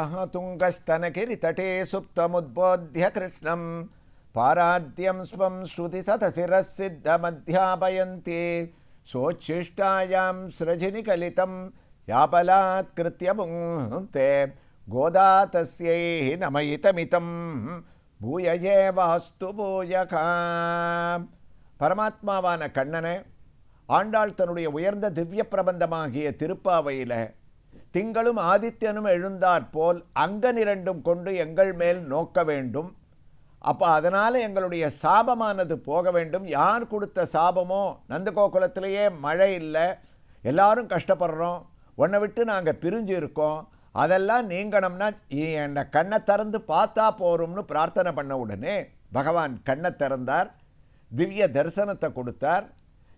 నీలాహతుంగస్తనకిరి తటే సుప్తముద్బోధ్య కృష్ణం పారాద్యం స్వం శృతి సతశిరసిద్ధమధ్యాపయంతి శోచ్ఛిష్టాయాం సృజినికలితం యాపలాత్కృత్యముంతే గోదాతస్యై నమయితమితం భూయయే వాస్తు భూయక పరమాత్మావాన కన్ననే ஆண்டாள் தன்னுடைய உயர்ந்த திவ்ய பிரபந்தமாகிய திருப்பாவையில் திங்களும் ஆதித்யனும் எழுந்தாற் போல் அங்கனிரண்டும் கொண்டு எங்கள் மேல் நோக்க வேண்டும். அப்போ அதனால் எங்களுடைய சாபமானது போக வேண்டும். யார் கொடுத்த சாபமோ நந்தகோகுலத்திலேயே மழை இல்லை. எல்லாரும் கஷ்டப்படுறோம். உன்னை விட்டு நாங்கள் பிரிஞ்சு இருக்கோம். அதெல்லாம் நீங்கணும்னா என்னை கண்ணை திறந்து பார்த்தா போகிறோம்னு பிரார்த்தனை பண்ண உடனே பகவான் கண்ணை திறந்தார். திவ்ய தரிசனத்தை கொடுத்தார்.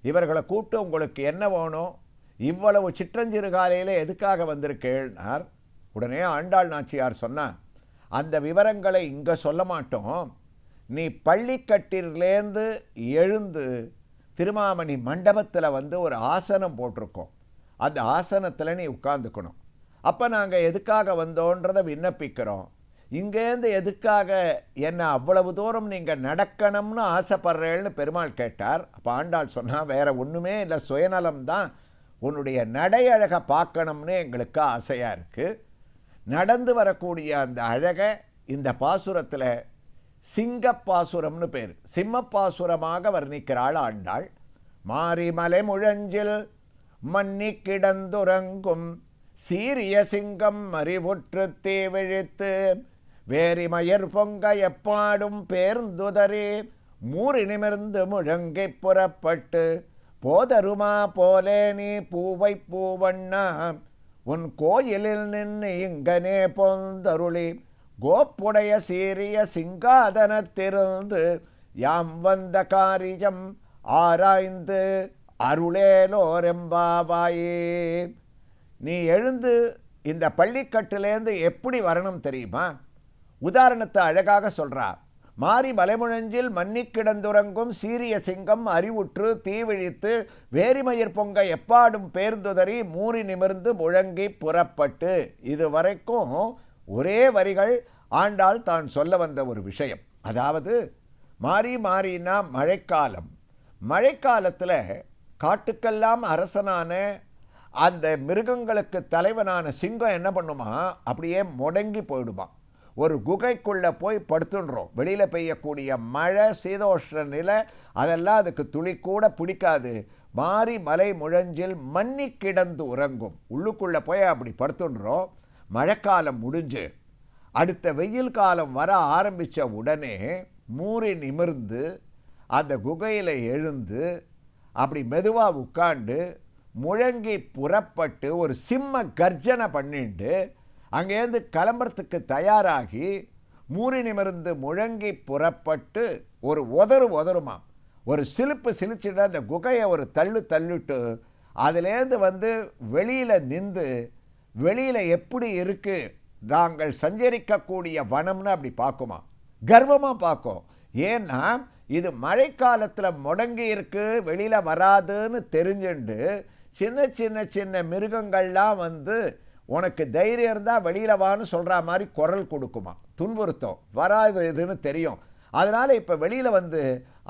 இவர்களை கூப்பிட்டு உங்களுக்கு என்ன வேணும்? இவ்வளவு சிற்றஞ்சிறு காலையில் எதுக்காக வந்திருக்கேன்னார் உடனே ஆண்டாள் நாச்சியார் சொன்னார் அந்த விவரங்களை இங்கே சொல்ல மாட்டோம். நீ பள்ளிக்கட்டிலேருந்து எழுந்து திருமாமணி மண்டபத்தில் வந்து ஒரு ஆசனம் போட்டிருக்கோம். அந்த ஆசனத்தில் நீ உட்காந்துக்கணும் அப்போ நாங்கள் எதுக்காக வந்தோன்றதை விண்ணப்பிக்கிறோம். இங்கேருந்து எதுக்காக என்ன அவ்வளவு தூரம் நீங்கள் நடக்கணும்னு ஆசைப்படுறேன்னு பெருமாள் கேட்டார். அப்போ ஆண்டாள் சொன்னால் வேறு ஒன்றுமே இல்லை சுயநலம் தான். உன்னுடைய நடை அழகை பார்க்கணும்னு எங்களுக்கு ஆசையாக இருக்குது நடந்து வரக்கூடிய அந்த அழகை இந்த பாசுரத்தில் சிங்கப்பாசுரம்னு பேர். சிம்மப்பாசுரமாக வர்ணிக்கிறாள் ஆண்டாள். மாரிமலை முழஞ்சில் மன்னி கிடந்துறங்கும். சீரிய சிங்கம் அறிவுற்று தீவிழித்து வேரிமயர் பொங்க எப்பாடும் பேர்ந்துதறி மூறி நிமிர்ந்து முழங்கி புறப்பட்டு போதருமா போலே நீ பூவை பூவண்ணா. உன் கோயிலில் நின்று இங்கனே பொந்தருளி. கோப்புடைய சீரிய சிங்காதனத்திருந்து யாம் வந்த காரியம் ஆராய்ந்து அருளேலோரெம்பாவாயே. நீ எழுந்து இந்த பள்ளிக்கட்டிலேருந்து எப்படி வரணும் தெரியுமா? உதாரணத்தை அழகாக சொல்கிறா மாறி மலைமுழஞ்சில் மன்னி கிடந்துறங்கும் சீரிய சிங்கம் அறிவுற்று தீவிழித்து வேரிமயிர் பொங்க எப்பாடும் பேர்ந்துதறி மூறி நிமிர்ந்து முழங்கி புறப்பட்டு. இது வரைக்கும் ஒரே வரிகள் ஆண்டாள் தான் சொல்ல வந்த ஒரு விஷயம். அதாவது மாறி மாறினா மழைக்காலம். மழைக்காலத்தில் காட்டுக்கெல்லாம் அரசனான அந்த மிருகங்களுக்கு தலைவனான சிங்கம் என்ன பண்ணுமா? அப்படியே முடங்கி போயிடுமா. ஒரு குகைக்குள்ளே போய் படுத்துடுறோம் வெளியில் பெய்யக்கூடிய மழை சீதோஷ்ண நிலை அதெல்லாம் அதுக்கு துளி கூட பிடிக்காது. மாறி மலை முழஞ்சில் மண்ணி கிடந்து உறங்கும். உள்ளுக்குள்ளே போய் அப்படி படுத்துடுறோம் மழைக்காலம் முடிஞ்சு. அடுத்த வெயில் காலம் வர ஆரம்பித்த உடனே மூறி நிமிர்ந்து அந்த குகையில் எழுந்து அப்படி மெதுவாக உட்காண்டு முழங்கி புறப்பட்டு ஒரு சிம்ம கர்ஜனை பண்ணிட்டு அங்கேருந்து கிளம்புறதுக்கு தயாராகி மூறி நிமிர்ந்து முழங்கி புறப்பட்டு ஒரு உதறு உதறுமாம். ஒரு சிலுப்பு சிலிச்சுட்டு அந்த குகையை ஒரு தள்ளு தள்ளிட்டு அதுலேருந்து வந்து வெளியில் நின்று வெளியில் எப்படி இருக்குது நாங்கள் சஞ்சரிக்கக்கூடிய வனம்னு அப்படி பார்க்குமா கர்வமாக பார்க்கும். ஏன்னா இது மழைக்காலத்தில் முடங்கி இருக்கு வெளியில் வராதுன்னு தெரிஞ்சுண்டு சின்ன சின்ன சின்ன மிருகங்கள்லாம் வந்து உனக்கு தைரியம் இருந்தால் வெளியில் வான்னு சொல்கிற மாதிரி குரல் கொடுக்குமா? துன்புறுத்தம். வராது இதுன்னு தெரியும். அதனால் இப்போ வெளியில் வந்து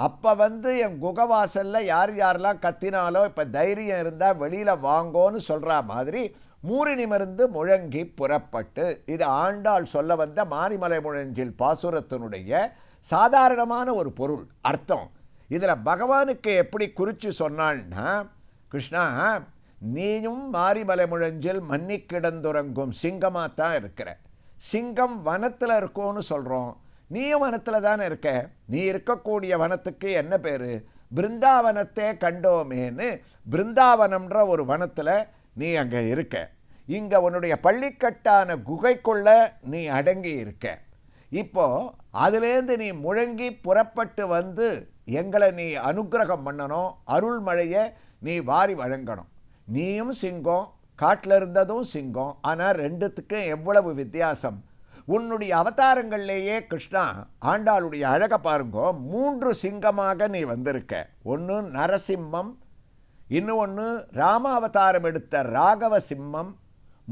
அப்போ வந்து என் குகவாசலில் யார் யாரெல்லாம் கத்தினாலோ இப்போ தைரியம் இருந்தால் வெளியில் வாங்கோன்னு சொல்கிற மாதிரி மூறி மருந்து முழங்கி புறப்பட்டு இது ஆண்டாள் சொல்ல வந்த மாரிமலை முழஞ்சில் பாசுரத்தினுடைய சாதாரணமான ஒரு பொருள் அர்த்தம். இதில் பகவானுக்கு எப்படி குறித்து சொன்னாள்னா கிருஷ்ணா நீயும் மாரிமலை முழஞ்சில் மன்னி கிடந்துறங்கும் சிங்கமாக தான் இருக்கிற. சிங்கம் வனத்தில் இருக்கோன்னு சொல்கிறோம் நீயும் வனத்தில் தானே இருக்க. நீ இருக்கக்கூடிய வனத்துக்கு என்ன பேர்? பிருந்தாவனத்தே கண்டோமேன்னு பிருந்தாவனம்ன்ற ஒரு வனத்தில் நீ அங்கே இருக்க. இங்கே உன்னுடைய பள்ளிக்கட்டான குகைக்குள்ள நீ அடங்கி இருக்க. இப்போது அதுலேருந்து நீ முழங்கி புறப்பட்டு வந்து எங்களை நீ அனுக்கிரகம் பண்ணணும். அருள்மழையை நீ வாரி வழங்கணும். நீயும் சிங்கம் காட்டில் இருந்ததும் சிங்கம் ஆனால் ரெண்டுத்துக்கும் எவ்வளவு வித்தியாசம்? உன்னுடைய அவதாரங்கள்லேயே கிருஷ்ணா ஆண்டாளுடைய அழகை பாருங்கோ மூன்று சிங்கமாக நீ வந்திருக்க. ஒன்று நரசிம்மம் இன்னும் ஒன்று ராமாவதாரம் எடுத்த ராகவ சிம்மம்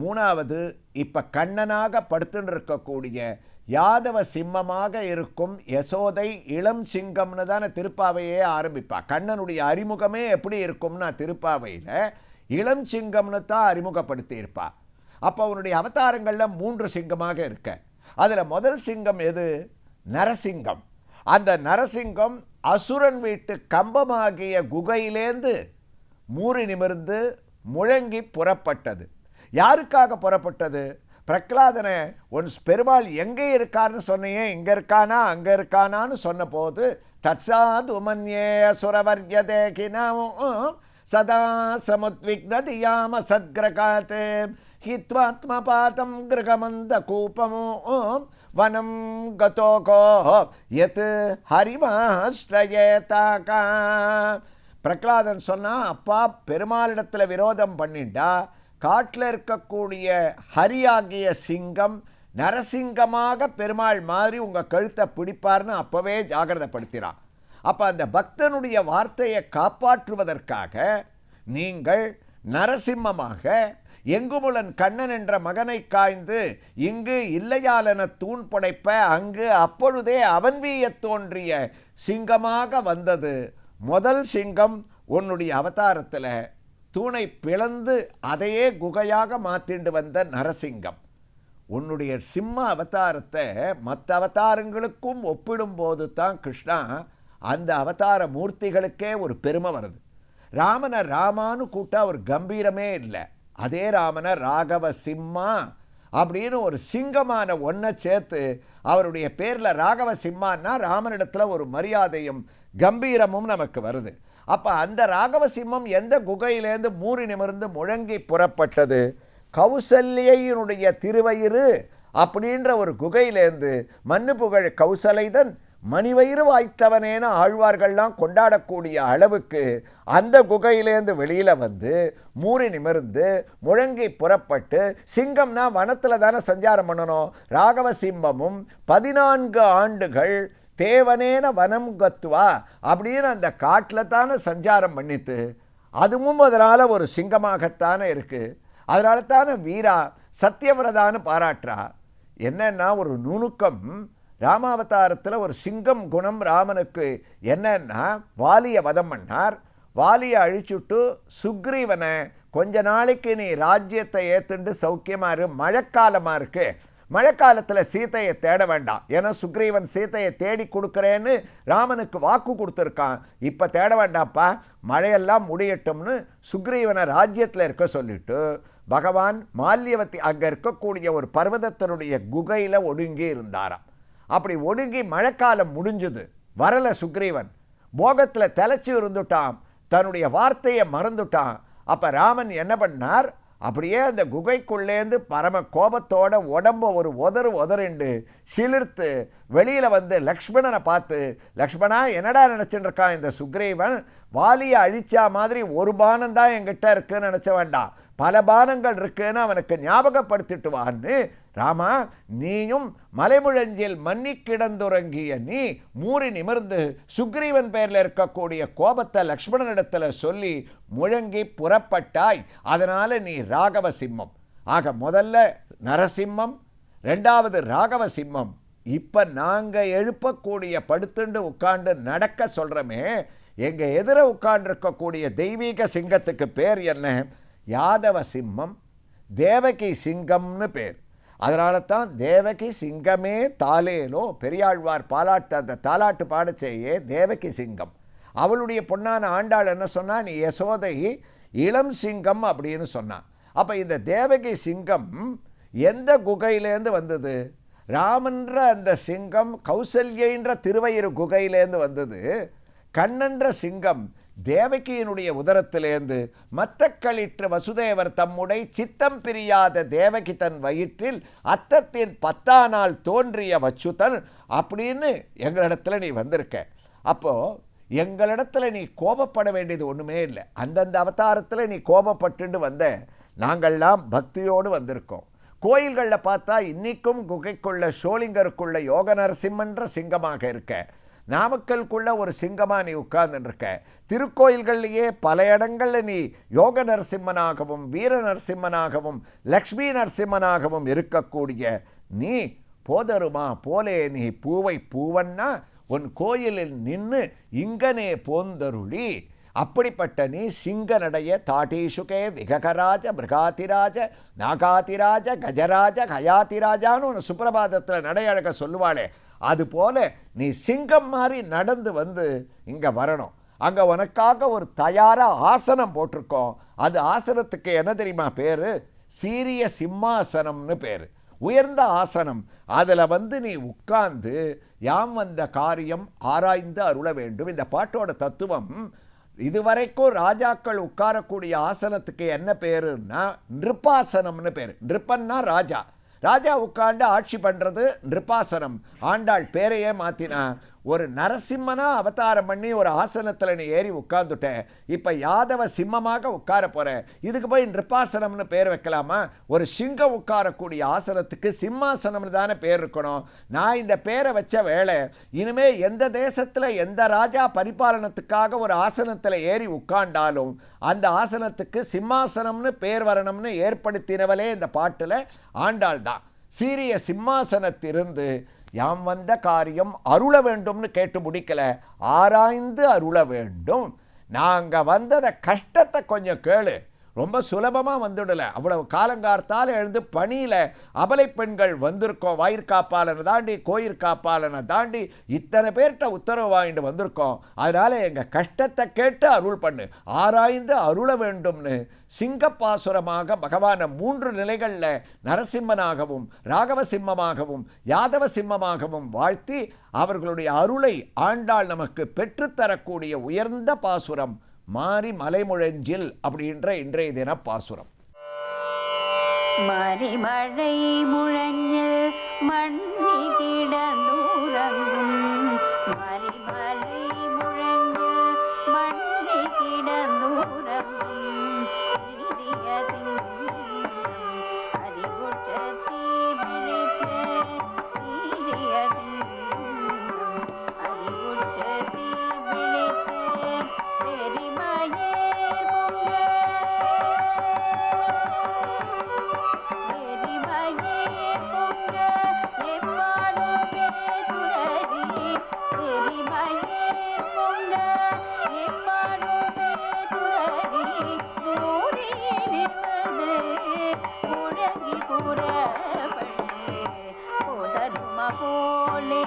மூணாவது இப்போ கண்ணனாக படுத்துன்னு இருக்கக்கூடிய யாதவ சிம்மமாக இருக்கும் யசோதை இளம் சிங்கம்னு தானே திருப்பாவையே ஆரம்பிப்பா. கண்ணனுடைய அறிமுகமே எப்படி இருக்கும்னா திருப்பாவையில் இளம் சிங்கம்னு தான் அறிமுகப்படுத்தியிருப்பா. அப்போ அவனுடைய அவதாரங்களில் மூன்று சிங்கமாக இருக்க. அதில் முதல் சிங்கம் எது? நரசிங்கம். அந்த நரசிங்கம் அசுரன் வீட்டு கம்பமாகிய குகையிலேந்து மூறி நிமிர்ந்து முழங்கி புறப்பட்டது. யாருக்காக புறப்பட்டது? பிரகலாதனை உன் பெருமாள் எங்கே இருக்காருன்னு சொன்னையே இங்கே இருக்கானா அங்கே இருக்கானான்னு சொன்னபோது தற்சாது உமன்யே சுரவர்யதேகினம் சதா சமுத்விக்னதியாம சத்கிரகாத் ஹித்வாத்மபாதம் கிரகமந்த கூபமோ வனம் கதோகோ யத் ஹரிமாஸ்ரயேதாகா பிரகலாதன் சொன்னால் அப்பா பெருமாளிடத்தில் விரோதம் பண்ணிட்டா காட்டில் இருக்கக்கூடிய ஹரியாகிய சிங்கம் நரசிங்கமாக பெருமாள் மாதிரி உங்கள் கழுத்தை பிடிப்பார்னு அப்போவே ஜாகிரதைப்படுத்தினான் அப்போ அந்த பக்தனுடைய வார்த்தையை காப்பாற்றுவதற்காக நீங்கள் நரசிம்மமாக எங்குமுலன் கண்ணன் என்ற மகனை காய்ந்து இங்கு இல்லையாலென தூண் படைப்ப அங்கு அப்பொழுதே அவன் தோன்றிய சிங்கமாக வந்தது. முதல் சிங்கம் உன்னுடைய அவதாரத்தில் தூணை பிளந்து அதையே குகையாக மாத்திண்டு வந்த நரசிங்கம். உன்னுடைய சிம்ம அவதாரத்தை மற்ற அவதாரங்களுக்கும் ஒப்பிடும்போது தான் கிருஷ்ணா அந்த அவதார மூர்த்திகளுக்கே ஒரு பெருமை வருது. ராமனை ராமானு கூட்டா ஒரு கம்பீரமே இல்லை. அதே ராமனை ராகவ சிம்மா அப்படின்னு ஒரு சிங்கமான ஒன்றை சேர்த்து அவருடைய பேரில் ராகவ சிம்மான்னா ராமனிடத்தில் ஒரு மரியாதையும் கம்பீரமும் நமக்கு வருது. அப்போ அந்த ராகவ சிம்மம் எந்த குகையிலேருந்து மூறி நிமிர்ந்து முழங்கி புறப்பட்டது? கௌசல்யினுடைய திருவயிறு அப்படின்ற ஒரு குகையிலேருந்து மண்ணு புகழ் கௌசலைதன் மணிவயிறு வாய்த்தவனேன ஆழ்வார்கள்லாம் கொண்டாடக்கூடிய அளவுக்கு அந்த குகையிலேருந்து வெளியில் வந்து மூறி நிமிர்ந்து முழங்கி புறப்பட்டு சிங்கம்னா வனத்தில் தானே சஞ்சாரம் பண்ணணும். ராகவ சிம்மமும் பதினான்கு ஆண்டுகள் தேவனேன வனம் கத்துவா அப்படின்னு அந்த காட்டில் தானே சஞ்சாரம் பண்ணித்து அதுவும் அதனால் ஒரு சிங்கமாகத்தானே இருக்குது அதனால தானே வீரா சத்தியவிரதான்னு பாராட்டுறா. என்னன்னா ஒரு நுணுக்கம் ராமாவதாரத்தில் ஒரு சிங்கம் குணம் ராமனுக்கு என்னன்னா வாலியை வதம் பண்ணார் வாலியை அழிச்சுட்டு சுக்ரீவனை கொஞ்ச நாளைக்கு நீ ராஜ்யத்தை ஏற்றுண்டு சௌக்கியமாக இரு மழைக்காலமாக இருக்கு. மழைக்காலத்தில் சீத்தையை தேட வேண்டாம். ஏன்னா சுக்ரீவன் சீத்தையை தேடி கொடுக்குறேன்னு ராமனுக்கு வாக்கு கொடுத்துருக்கான். இப்போ தேட வேண்டாம்ப்பா. மழையெல்லாம் முடியட்டும்னு சுக்ரீவனை ராஜ்யத்தில் இருக்க சொல்லிட்டு பகவான் மால்யவத்தி அங்கே இருக்கக்கூடிய ஒரு பர்வதத்தினுடைய குகையில் ஒடுங்கி இருந்தாராம். அப்படி ஒடுங்கி மழைக்காலம் முடிஞ்சுது. வரல சுக்ரீவன். போகத்தில் தலைச்சி இருந்துட்டான். தன்னுடைய வார்த்தையை மறந்துட்டான். அப்போ ராமன் என்ன பண்ணார்? அப்படியே அந்த குகைக்குள்ளேருந்து பரம கோபத்தோட உடம்ப ஒரு உதறு உதறிண்டு சிலிர்த்து வெளியில் வந்து லக்ஷ்மணனை பார்த்து லக்ஷ்மணா என்னடா நினச்சிட்டு இருக்கான் இந்த சுக்ரீவன்? வாலியை அழிச்சா மாதிரி ஒரு பானம் தான் என்கிட்ட இருக்குன்னு நினச்ச வேண்டாம். பல பானங்கள் இருக்குன்னு அவனுக்கு ஞாபகப்படுத்திட்டு வான்னு ராமா நீயும் மலைமுழஞ்சில் மன்னி கிடந்துறங்கிய நீ மூறி நிமிர்ந்து சுக்ரீவன் பெயரில் இருக்கக்கூடிய கோபத்தை லக்ஷ்மணனிடத்தில் சொல்லி முழங்கி புறப்பட்டாய். அதனால் நீ ராகவ சிம்மம். ஆக முதல்ல நரசிம்மம் ரெண்டாவது ராகவ சிம்மம். இப்போ நாங்கள் எழுப்பக்கூடிய படுத்துண்டு உட்காண்டு நடக்க சொல்கிறோமே எங்கள் எதிர உட்காண்டிருக்கக்கூடிய தெய்வீக சிங்கத்துக்கு பேர் என்ன? யாதவ சிம்மம் தேவகி சிங்கம்னு பேர். அதனால தான் தேவகி சிங்கமே தாலேலோ பெரியாழ்வார் பாலாட்டு அந்த தாலாட்டு பாடச்சேயே தேவகி சிங்கம். அவளுடைய பொண்ணான ஆண்டாள் என்ன சொன்னா நீ யசோதை இளம் சிங்கம் அப்படின்னு சொன்னான் அப்போ இந்த தேவகி சிங்கம் எந்த குகையிலேருந்து வந்தது? ராமன்ற அந்த சிங்கம் கௌசல்யன்ற திருவயிறு குகையிலேருந்து வந்தது. கண்ணன்ற சிங்கம் தேவகியினுடைய உதரத்திலேந்து மத்தக்களிற்று வசுதேவர் தம்முடை சித்தம் பிரியாத தேவகி தன் வயிற்றில் அத்தத்தின் பத்தா நாள் தோன்றிய வச்சுதன் அப்படின்னு எங்களிடத்துல நீ வந்திருக்க. அப்போது எங்களிடத்தில் நீ கோபப்பட வேண்டியது ஒன்றுமே இல்லை. அந்தந்த அவதாரத்தில் நீ கோபப்பட்டுண்டு வந்த நாங்கள்லாம் பக்தியோடு வந்திருக்கோம். கோயில்களில் பார்த்தா இன்னைக்கும் குகைக்குள்ள ஷோலிங்கருக்குள்ள யோக நரசிம்மன்ற சிங்கமாக இருக்க. நாமக்கல்குள்ள ஒரு சிங்கமாக நீ உட்கார்ந்துருக்க திருக்கோயில்கள்லேயே பல இடங்களில் நீ யோக நரசிம்மனாகவும் வீர நரசிம்மனாகவும் லக்ஷ்மி நரசிம்மனாகவும் இருக்கக்கூடிய நீ போதருமா? போலே நீ பூவை பூவன்னா உன் கோயிலில் நின்று இங்கனே போந்தருளி. அப்படிப்பட்ட நீ சிங்கநடைய தாட்டீஷுகே விககராஜ மிருகாதிராஜ நாகாதிராஜ கஜராஜ கயாதிராஜான்னு ஒன்று சுப்பிரபாதத்தில் நடையழக சொல்லுவாளே. அதுபோல் நீ சிங்கம் மாதிரி நடந்து வந்து இங்கே வரணும். அங்கே உனக்காக ஒரு தயாராக ஆசனம் போட்டிருக்கோம். அது ஆசனத்துக்கு என்ன தெரியுமா பேர்? சீரிய சிம்மாசனம்னு பேர். உயர்ந்த ஆசனம். அதில் வந்து நீ உட்கார்ந்து யாம் வந்த காரியம் ஆராய்ந்து அருள வேண்டும். இந்த பாட்டோட தத்துவம் இதுவரைக்கும் ராஜாக்கள் உட்காரக்கூடிய ஆசனத்துக்கு என்ன பேருன்னா நிருப்பாசனம்னு பேர். நிருப்பன்னா ராஜா. ராஜா உட்கார்ந்து ஆட்சி பண்ணுறது நிருப்பாசனம் ஆண்டாள் பேரையே மாற்றினா ஒரு நரசிம்மனா அவதாரம் பண்ணி ஒரு ஆசனத்தில் நீ ஏறி உட்காந்துட்டேன் இப்போ யாதவ சிம்மமாக உட்கார போகிறேன் இதுக்கு போய் நிருப்பாசனம்னு பேர் வைக்கலாமா? ஒரு சிங்கம் உட்காரக்கூடிய ஆசனத்துக்கு சிம்மாசனம்னு தானே பேர் இருக்கணும். நான் இந்த பேரை வச்ச வேலை இனிமே எந்த தேசத்தில் எந்த ராஜா பரிபாலனத்துக்காக ஒரு ஆசனத்தில் ஏறி உட்காண்டாலும் அந்த ஆசனத்துக்கு சிம்மாசனம்னு பேர் வரணும்னு ஏற்படுத்தினவளே இந்த பாட்டில் ஆண்டாள் தான் சீரிய சிம்மாசனத்திலிருந்து யாம் வந்த காரியம் அருள வேண்டும்னு கேட்டு முடிக்கல. ஆராய்ந்து அருள வேண்டும். நாங்கள் வந்ததை கஷ்டத்தை கொஞ்சம் கேளு. ரொம்ப சுலபமாக வந்துடலை. அவ்வளவு காலங்கார்த்தால் எழுந்து பணியில் அபலை பெண்கள் வந்திருக்கோம். வாயிற்காப்பாளனை தாண்டி கோயிற்காப்பாளனை தாண்டி இத்தனை பேர்கிட்ட உத்தரவு வாங்கிட்டு வந்திருக்கோம். அதனால் எங்கள் கஷ்டத்தை கேட்டு அருள் பண்ணு. ஆராய்ந்து அருள வேண்டும்னு சிங்கப்பாசுரமாக பகவானை மூன்று நிலைகளில் நரசிம்மனாகவும் ராகவ சிம்மமாகவும் யாதவ சிம்மமாகவும் வாழ்த்தி அவர்களுடைய அருளை ஆண்டாள் நமக்கு பெற்றுத்தரக்கூடிய உயர்ந்த பாசுரம். மாறி மலைமுழஞ்சில் அப்படின்ற இன்றைய தின பாசுரம். மறிமழை முழஞ்சு மண் புதரும போலே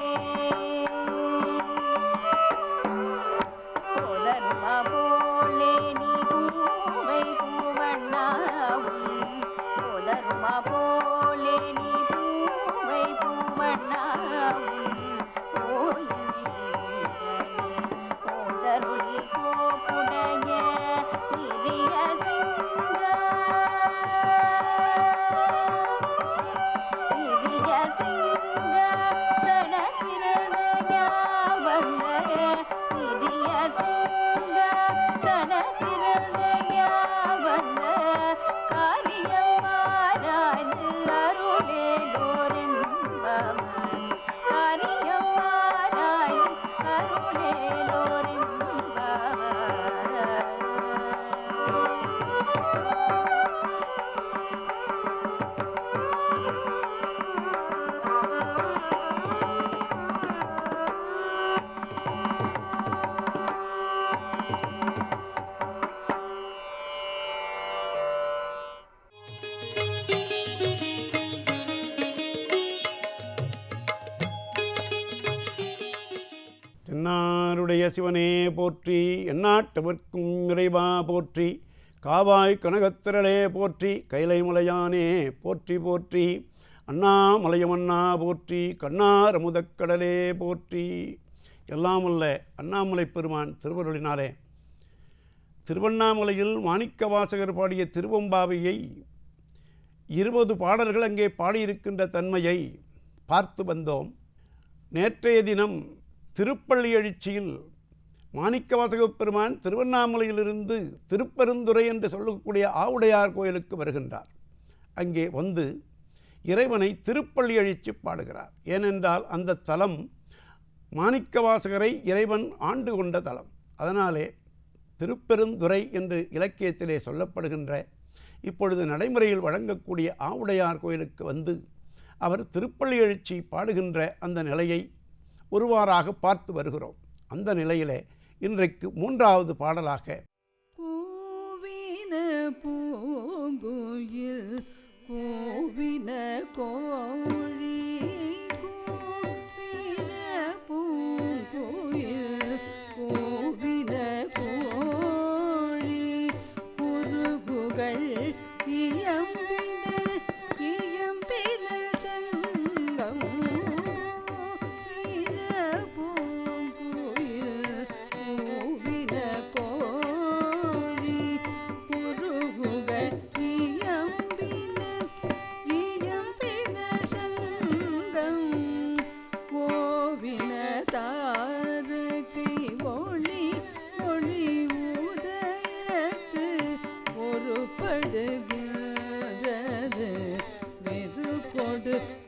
சிவனே போற்றி எண்ணாட்டவர்க்கும் இறைவா போற்றி காவாய் கனகத்திரளே போற்றி கைலைமலையானே போற்றி போற்றி அண்ணாமலையமண்ணா போற்றி கண்ணார் அமுதக்கடலே போற்றி. எல்லாம் உள்ள அண்ணாமலை பெருமான் திருவருளினாலே. திருவண்ணாமலையில் மாணிக்க வாசகர் பாடிய திருவம்பாவையை இருபது பாடல்கள் அங்கே பாடியிருக்கின்ற தன்மையை பார்த்து வந்தோம். நேற்றைய தினம் திருப்பள்ளி எழுச்சியில் மாணிக்கவாசக பெருமான் திருவண்ணாமலையிலிருந்து திருப்பெருந்துறை என்று சொல்லக்கூடிய ஆவுடையார் கோயிலுக்கு வருகின்றார். அங்கே வந்து இறைவனை திருப்பள்ளி எழுச்சி பாடுகிறார். ஏனென்றால் அந்த தலம் மாணிக்கவாசகரை இறைவன் ஆண்டு கொண்ட தலம். அதனாலே திருப்பெருந்துறை என்று இலக்கியத்திலே சொல்லப்படுகின்ற இப்பொழுது நடைமுறையில் வழங்கக்கூடிய ஆவுடையார் கோயிலுக்கு வந்து அவர் திருப்பள்ளி எழுச்சி பாடுகின்ற அந்த நிலையை ஒருவாறாக பார்த்து வருகிறோம். அந்த நிலையிலே இன்றைக்கு மூன்றாவது பாடலாக பூவின பூங்குயில் பூவின கோ good.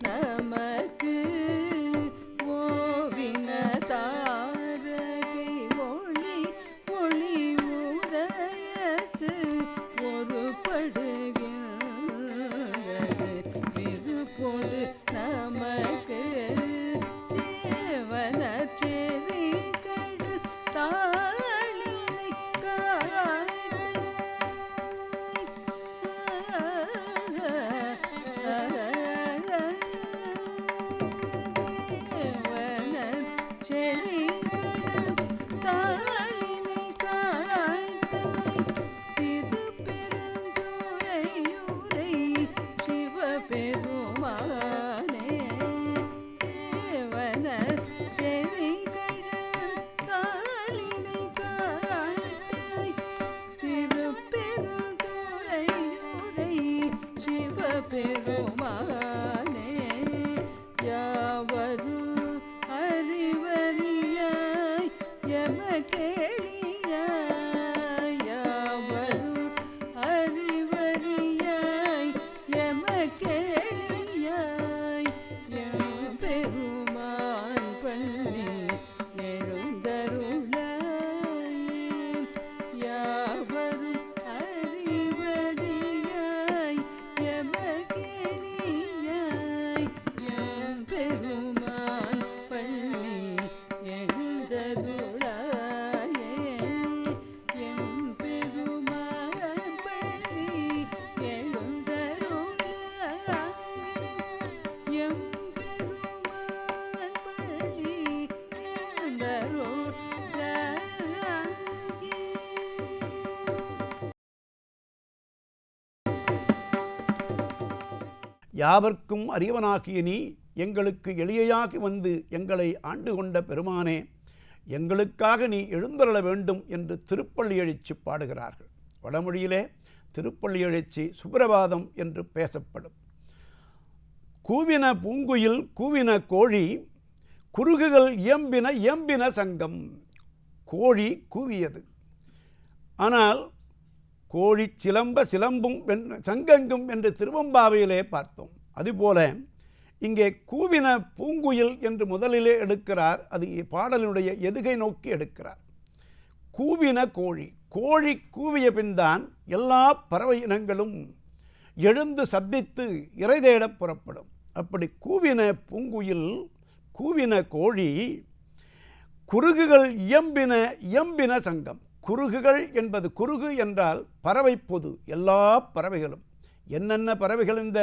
யாவர்க்கும் அறிவனாகிய நீ எங்களுக்கு எளியையாகி வந்து எங்களை ஆண்டு கொண்ட பெருமானே எங்களுக்காக நீ எழுந்தருள வேண்டும் என்று திருப்பள்ளி எழுச்சி பாடுகிறார்கள். வடமொழியிலே திருப்பள்ளி எழுச்சி சுப்பிரபாதம் என்று பேசப்படும். கூவின பூங்குயில் கூவின கோழி குறுகுகள் இயம்பின இயம்பின சங்கம். கோழி கூவியது. ஆனால் கோழி சிலம்ப சிலம்பும் சங்கங்கும் என்று திருவம்பாவையிலே பார்த்தோம். அதுபோல இங்கே கூவின பூங்குயில் என்று முதலிலே எடுக்கிறார். அது பாடலினுடைய எதுகை நோக்கி எடுக்கிறார். கூவின கோழி கோழி கூவிய பின்தான் எல்லா பறவை இனங்களும் எழுந்து சப்தித்து இறை தேடப் புறப்படும். அப்படி கூவின பூங்குயில் கூவின கோழி குறுகுகள் இயம்பின இயம்பின சங்கம். குறுகுகள் என்பது குறுகு என்றால் பறவை பொது எல்லா பறவைகளும். என்னென்ன பறவைகள் இந்த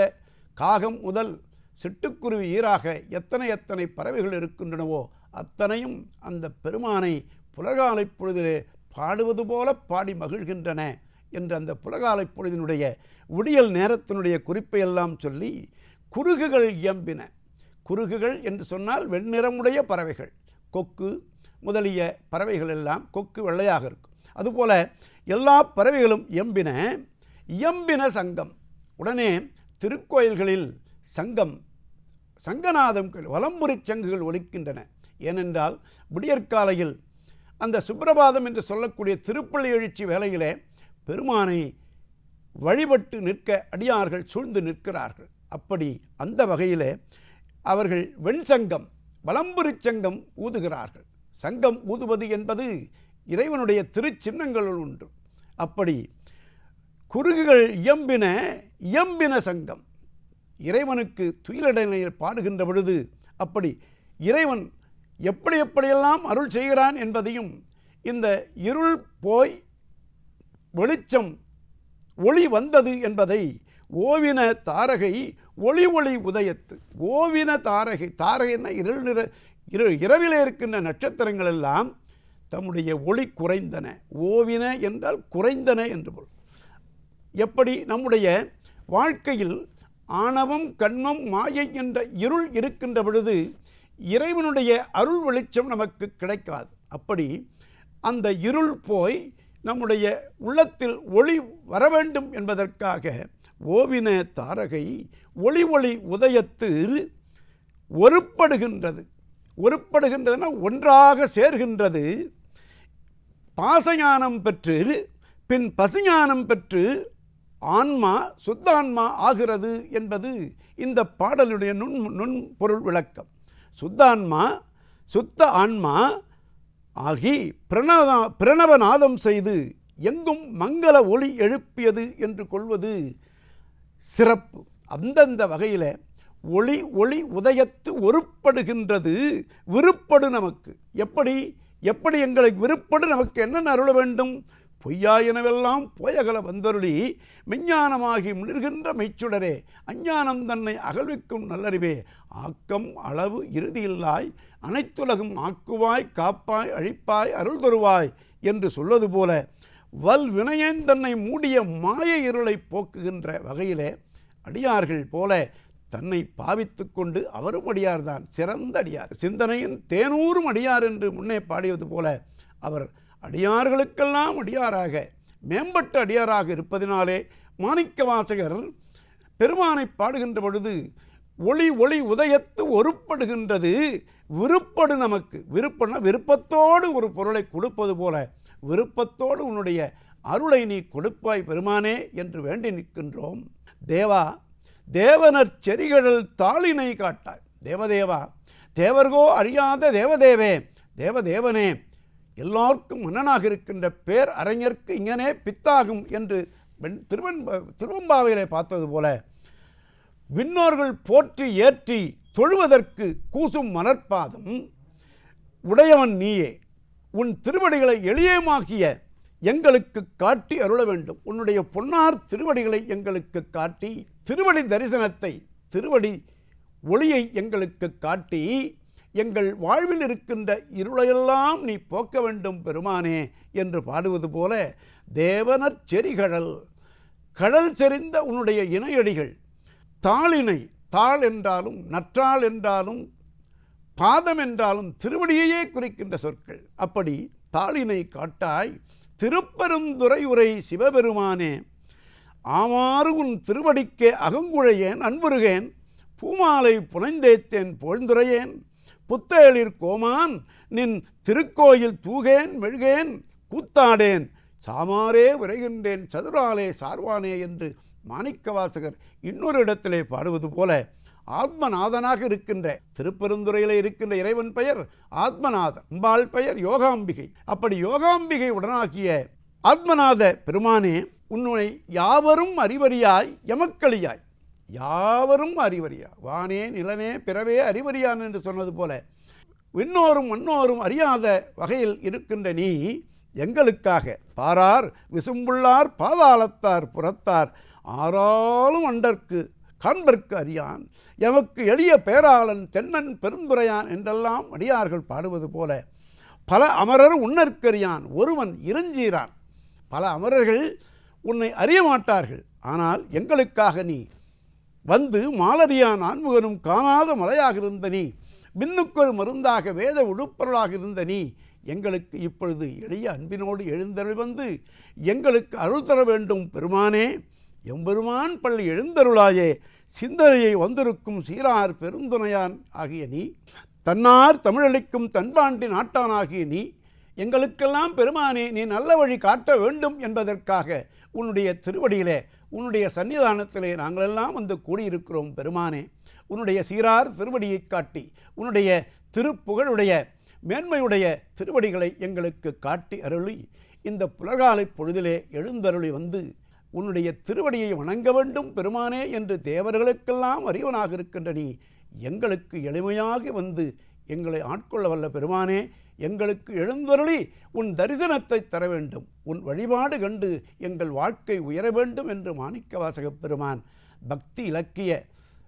காகம் முதல் சிட்டுக்குருவி ஈராக எத்தனை எத்தனை பறவைகள் இருக்கின்றனவோ அத்தனையும் அந்த பெருமானை புலகாலை பொழுதிலே பாடுவது போல பாடி மகிழ்கின்றன என்ற அந்த புலகாலை பொழுதினுடைய விடியல் நேரத்தினுடைய குறிப்பை எல்லாம் சொல்லி குறுகுகள் இயம்பின. குறுகுகள் என்று சொன்னால் வெண்ணிறமுடைய பறவைகள். கொக்கு முதலிய பறவைகள் எல்லாம் கொக்கு வெள்ளையாக இருக்கும். அதுபோல எல்லா பறவைகளும் இயம்பின இயம்பின சங்கம். உடனே திருக்கோயில்களில் சங்கம் சங்கநாதம் வலம்புரி சங்குகள் ஒலிக்கின்றன. ஏனென்றால் விடியற்காலையில் அந்த சுப்பிரபாதம் என்று சொல்லக்கூடிய திருப்பள்ளி எழுச்சி வேலையிலே பெருமானை வழிபட்டு நிற்க அடியார்கள் சூழ்ந்து நிற்கிறார்கள். அப்படி அந்த வகையிலே அவர்கள் வெண்சங்கம் வலம்புரிச் சங்கம் ஊதுகிறார்கள். சங்கம் ஊதுவது என்பது இறைவனுடைய திருச்சின்னங்களுள் உண்டு. அப்படி குறுகுகள் இயம்பின இயம்பின சங்கம். இறைவனுக்கு துயிலடனையில் பாடுகின்ற பொழுது அப்படி இறைவன் எப்படி எப்படியெல்லாம் அருள் செய்கிறான் என்பதையும் இந்த இருள் போய் வெளிச்சம் ஒளி வந்தது என்பதை ஓவின தாரகை ஒளி ஒளி உதயத்து. ஓவின தாரகை தாரகைன்னா இருள் நிற இரு இரவிலே இருக்கின்ற நட்சத்திரங்கள் எல்லாம் தம்முடைய ஒளி குறைந்தன. ஓவின என்றால் குறைந்தன என்று பொருள். எப்படி? நம்முடைய வாழ்க்கையில் ஆணவம் கண்மம் மாயை என்ற இருள் இருக்கின்ற பொழுது இறைவனுடைய அருள் வெளிச்சம் நமக்கு கிடைக்காது. அப்படி அந்த இருள் போய் நம்முடைய உள்ளத்தில் ஒளி வர வேண்டும் என்பதற்காக ஓவின தாரகை ஒளி ஒளி உதயத்து ஒருப்படுகின்றது. ஒருப்படுகின்றதுன்னா ஒன்றாக சேர்கின்றது. பாசஞானம் பெற்று பின் பசுஞானம் பெற்று ஆன்மா சுத்தான்மா ஆகிறது என்பது இந்த பாடலுடைய நுண் நுண்பொருள் விளக்கம். சுத்தான்மா சுத்த ஆன்மா ஆகி பிரணவ பிரணவநாதம் செய்து எங்கும் மங்கள ஒளி எழுப்பியது என்று கொள்வது சிறப்பு. அந்தந்த வகையில் ஒளி ஒளி உதயத்து ஒருப்படுகின்றது விருப்படு நமக்கு. எப்படி? எப்படி எங்களை விருப்படு நமக்கு என்னென்ன அருள வேண்டும்? பொய்யாயினவெல்லாம் போயகல வந்தருளி மெஞ்ஞானமாகி மிளிர்கின்ற மெய்ச்சுடரே அஞ்ஞானம் தன்னை அகழ்விக்கும் நல்லறிவே ஆக்கம் அளவு இறுதியில்லாய் அனைத்துலகும் ஆக்குவாய் காப்பாய் அழிப்பாய் அருள் தருவாய் என்று சொல்வது போல வல் வினயன் தன்னை மூடிய மாய இருளை போக்குகின்ற வகையிலே அடியார்கள் போல தன்னை பாவித்து கொண்டு அவரும் அடியார்தான் சிறந்த அடியார். சிந்தனையின் தேனூரும் அடியார் என்று முன்னே பாடியது போல அவர் அடியார்களுக்கெல்லாம் அடியாராக மேம்பட்ட அடியாராக இருப்பதினாலே மாணிக்க வாசகர் பெருமானை பாடுகின்ற பொழுது ஒளி ஒளி உதயத்து ஒருப்படுகின்றது. விருப்படு நமக்கு விருப்பம்னா விருப்பத்தோடு ஒரு பொருளை கொடுப்பது போல விருப்பத்தோடு உன்னுடைய அருளை நீ கொடுப்பாய் பெருமானே என்று வேண்டி நிற்கின்றோம். தேவா தேவனர் செரிகடல் தாளினை காட்டாய். தேவதேவா தேவர்கோ அறியாத தேவதேவே தேவதேவனே எல்லோருக்கும் மன்னனாக இருக்கின்ற பேர் அறிஞர்க்கு இங்கனே பித்தாகும் என்று திருவன் திருவம்பாவையிலே பார்த்தது போல விண்ணோர்கள் போற்றி ஏற்றி தொழுவதற்கு கூசும் மலர்ப்பாதம் உடையவன் நீயே உன் திருவடிகளை எளியமாக்கிய எங்களுக்கு காட்டி அருள வேண்டும். உன்னுடைய பொன்னார் திருவடிகளை எங்களுக்கு காட்டி திருவடி தரிசனத்தை திருவடி ஒளியை எங்களுக்கு காட்டி எங்கள் வாழ்வில் இருக்கின்ற இருளையெல்லாம் நீ போக்க வேண்டும் பெருமானே என்று பாடுவது போல தேவனர் செரிகடல் கடல் செறிந்த உன்னுடைய இணையடிகள். தாளினை தாள் என்றாலும் நற்றாள் என்றாலும் பாதம் என்றாலும் திருவடியையே குறிக்கின்ற சொற்கள். அப்படி தாளினை காட்டாய் திருப்பெருந்துறை உரை சிவபெருமானே ஆமாறு உன் திருவடிக்கே அகங்குழையேன் அன்புருகேன் பூமாலை புனைந்தேத்தேன் போழ்ந்துரையேன் புத்தேளிர் கோமான் நின் திருக்கோயில் தூகேன் மெழுகேன் கூத்தாடேன் சாமாரே விரைகின்றேன் சதுராலே சார்வானே என்று மாணிக்கவாசகர் இன்னொரு இடத்திலே பாடுவது போல ஆத்மநாதனாக இருக்கின்ற திருப்பெருந்துறையில் இருக்கின்ற இறைவன் பெயர் ஆத்மநாதன் அம்பாள் பெயர் யோகாம்பிகை. அப்படி யோகாம்பிகை உடனாகிய ஆத்மநாத பெருமானே உன்னை யாவரும் அறிவறியாய் எமக்களியாய். யாவரும் அறிவறியா. வானே நிலனே பிறவே அறிவறியான் என்று சொன்னது போல விண்ணோரும் மண்ணோரும் அறியாத வகையில் இருக்கின்ற நீ எங்களுக்காக பாரார் விசும்புள்ளார் பாதாளத்தார் புறத்தார் ஆறாலும் அண்டற்கு காண்பர்க்கு அறியான். எமக்கு எளிய பேராளன் தென்னன் பெருந்துரையான் என்றெல்லாம் அடியார்கள் பாடுவது போல பல அமரர் உன்னற்கறியான் ஒருவன் இறஞ்சீரான் பல அமரர்கள் உன்னை அறிய மாட்டார்கள். ஆனால் எங்களுக்காக நீ வந்து மாலரியான் ஆன்முகனும் காணாத மலையாக இருந்த நீ மின்னுக்கொரு மருந்தாக வேத உடுப்பொருளாக இருந்த நீ எங்களுக்கு இப்பொழுது எளிய அன்பினோடு எழுந்தருள் வந்து எங்களுக்கு அருள் தர வேண்டும் பெருமானே. எம்பெருமான் பள்ளி எழுந்தருளாயே சிந்தனையை வந்திருக்கும் சீரார் பெருந்துணையான் ஆகிய நீ தன்னார் தமிழளிக்கும் தன்பாண்டி நாட்டானாகிய நீ எங்களுக்கெல்லாம் பெருமானே நீ நல்ல வழி காட்ட வேண்டும் என்பதற்காக உன்னுடைய திருவடியிலே உன்னுடைய சன்னிதானத்திலே நாங்களெல்லாம் வந்து கூடியிருக்கிறோம் பெருமானே. உன்னுடைய சீரார் திருவடியைக் காட்டி உன்னுடைய திருப்புகழுடைய மேன்மையுடைய திருவடிகளை எங்களுக்கு காட்டி அருளி இந்த புலகாலை பொழுதிலே எழுந்தருளி வந்து உன்னுடைய திருவடியை வணங்க வேண்டும் பெருமானே என்று தேவர்களுக்கெல்லாம் அறிவனாக இருக்கின்ற நீ எங்களுக்கு எளிமையாக வந்து எங்களை ஆட்கொள்ள வல்ல பெருமானே எங்களுக்கு எழுந்தருளி உன் தரிசனத்தை தர வேண்டும். உன் வழிபாடு கண்டு எங்கள் வாழ்க்கை உயர வேண்டும் என்று மாணிக்கவாசகப் பெருமான் பக்தி இலக்கிய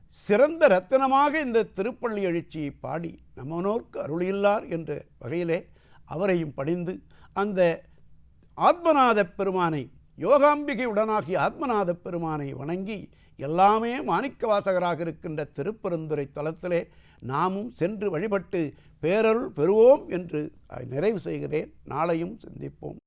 சிறந்த ரத்தினமாக இந்த திருப்பள்ளி எழுச்சியை பாடி நம்மனோர்க்கு அருளில்லார் என்ற வகையிலே அவரையும் பணிந்து அந்த ஆத்மநாத பெருமானை யோகாம்பிகையுடனாகி ஆத்மநாத பெருமானை வணங்கி எல்லாமே மாணிக்கவாசகராக இருக்கின்ற திருப்பெருந்துறை தலத்திலே நாமும் சென்று வழிபட்டு பேரருள் பெறுவோம் என்று நிறைவு செய்கிறேன். நாளையும் சிந்திப்போம்.